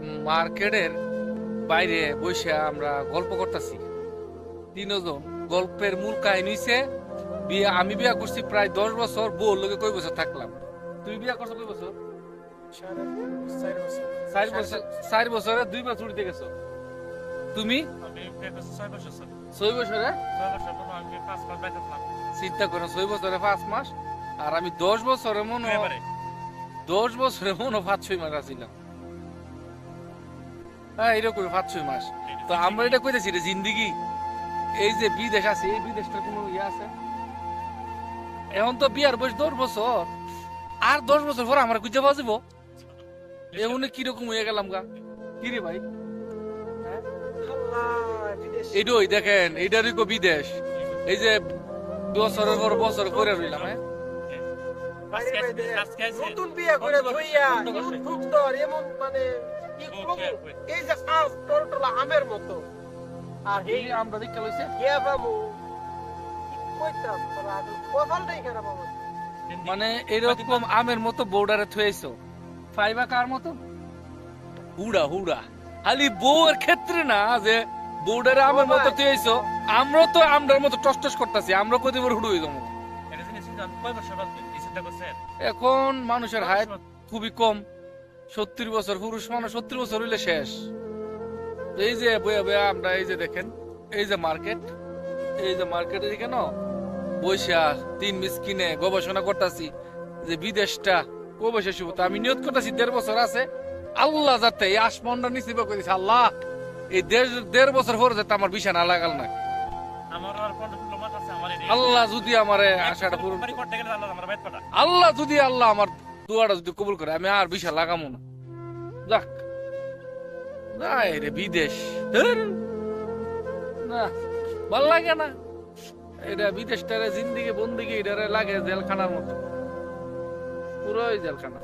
মার্কেটের বাইরে বসে আমরা গল্প করতেছি। তিনজন গল্পের মূল কাহিনী হইছে বিয়ে আমি বিয়া করছি প্রায় দশ বছর বউ লোকে কই বছর থাকলাম? তুই বিয়া করছ কই বছর? চার বছর। চার বছরে দুই বছর উঠতে গেছো। তুমি? আমি ছয় বছর চিন্তা করো ছয় বছরে পাঁচ মাস আর আমি দশ বছরে মনে হয়- দশ বছরে মনে পাঁচ ছয় মাস আছিলাম। হ্যাঁ এরকম পাঁচ ছয় মাস। তো আমরা এটা কইতেছি রে জিন্দিগি। এই যে বিদেশ আছে এই বিদেশটার কোনো ইয়ে আছে? এখন তো বিয়ার বয়স দশ বছর। আর দশ বছর পর আমার খুঁজে বাজিব এমন কীরকম হয়ে গেলাম গা? কি রে ভাই? এটাই দেখেন এটারই কো বিদেশ। এই যে বছরের পর বছর করে রইলাম হ্যাঁ? নতুন বিয়ে করে ধুইয়া এমন মানে কি এই যে টলটলা আমের মতো আর এই আমরা দেখতে লইছে ইয়া বাবু কইতাম তোরা কপালটাই খারাপ আমার মানে এরকম আমের মতো বর্ডারে থুয়েছো ফাইবা কার মতো? হুড়া হুড়া। খালি বউয়ের ক্ষেত্রে না যে বর্ডারে আমের মতো থুয়েছো আমরা তো আমরার মতো টস টস করতেছি আমরা কত বড় হুড়ু যাব এটা জিনিস কিন্তু আমি কয় বছর বাদে এই চিন্তা করছেন? এখন মানুষের হায়াত খুবই কম। সত্তর বছর পুরুষ মানুষ সত্তর বছর হইলে শেষ। এই যে বইয়া বইয়া আমরা এই যে দেখেন এই যে মার্কেট এই যে মার্কেটের এখানে বৈশা তিন মিস কিনে গবেষণা করতেছি যে বিদেশটা বসে শুভ। আমি নিয়ত করতেছি দেড় বছর আছে। আল্লাহ যাতে এই আসমানটা নিশ্চিত করে দিছে আল্লাহ এই দেড় দেড় বছর পরে যাতে আমার বিছানা লাগাল না। আল্লাহ যদি আমার আশাটা পূরণ আল্লাহ যদি আল্লাহ আমার দোয়াটা যদি কবুল করে, আমি আর বিশাল লাগামো না। যাক। যাই রে, বিদেশ। না, ভালো লাগে না। এটা বিদেশটারে জিন্দিগি বন্দিগি এটারে লাগে জেলখানার মতো। পুরোই জেলখানা।